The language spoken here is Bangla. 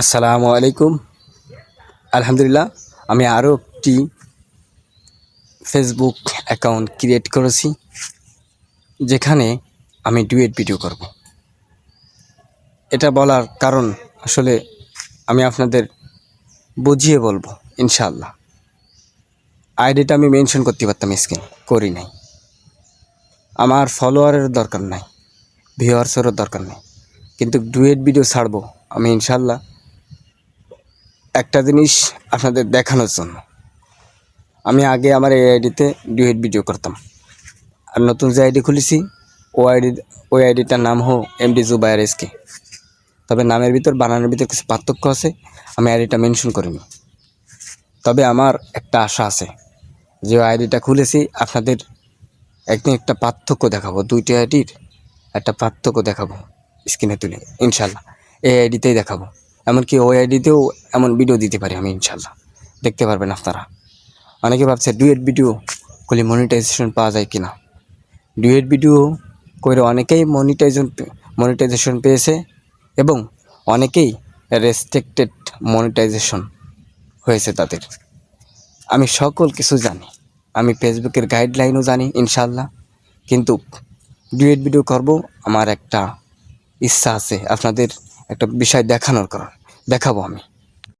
আসসালামু আলাইকুম। আলহামদুলিল্লাহ, আমি আরও একটি ফেসবুক অ্যাকাউন্ট ক্রিয়েট করেছি, যেখানে আমি ডুয়েট ভিডিও করব। এটা বলার কারণ আসলে আমি আপনাদের বুঝিয়ে বলব ইনশাল্লাহ আইডিটা আমি মেনশন করতে পারতাম স্ক্রিন, করি নাই। আমার ফলোয়ারের দরকার নাই, ভিউয়ার্সেরও দরকার নেই। কিন্তু ডুয়েট ভিডিও ছাড়বো, আমি ইনশাল্লাহ একটা জিনিস আপনাদের দেখানোর জন্য। আমি আগে আমার এই আইডিতে ডুয়েট ভিডিও করতাম। আর নতুন যে আইডি খুলেছি, ও আইডি, ওই আইডিটার নাম হো এমডি জুবায়ার এসকে তবে নামের ভিতর, বানানোর ভিতর কিছু পার্থক্য আছে, আমি আইডিটা মেনশন করিনি। তবে আমার একটা আশা আছে যে আইডিটা খুলেছি, আপনাদের একদিন একটা পার্থক্য দেখাবো, দুইটি আইডির একটা পার্থক্য দেখাবো স্ক্রিনে তুলে, ইনশাল্লাহ। এই আইডিতেই দেখাবো। এমনকি ওই আইডিতেও এমন ভিডিও দিতে পারি আমি ইনশাল্লাহ দেখতে পারবেন আপনারা। অনেকে ভাবছে ডুয়েট ভিডিও করলে মনিটাইজেশন পাওয়া যায় কিনা? ডুয়েট ভিডিও করে অনেকেই মনিটাইজেশন মনিটাইজেশন পেয়েছে এবং অনেকেই রেস্ট্রিক্টেড মনিটাইজেশন হয়েছে তাদের। আমি সকল কিছু জানি। আমি ফেসবুকের গাইডলাইনও জানি ইনশাল্লাহ কিন্তু ডুয়েট ভিডিও করব, আমার একটা ইচ্ছা আছে আপনাদের একটা বিষয় দেখানোর কারণ। দেখাবো আমি।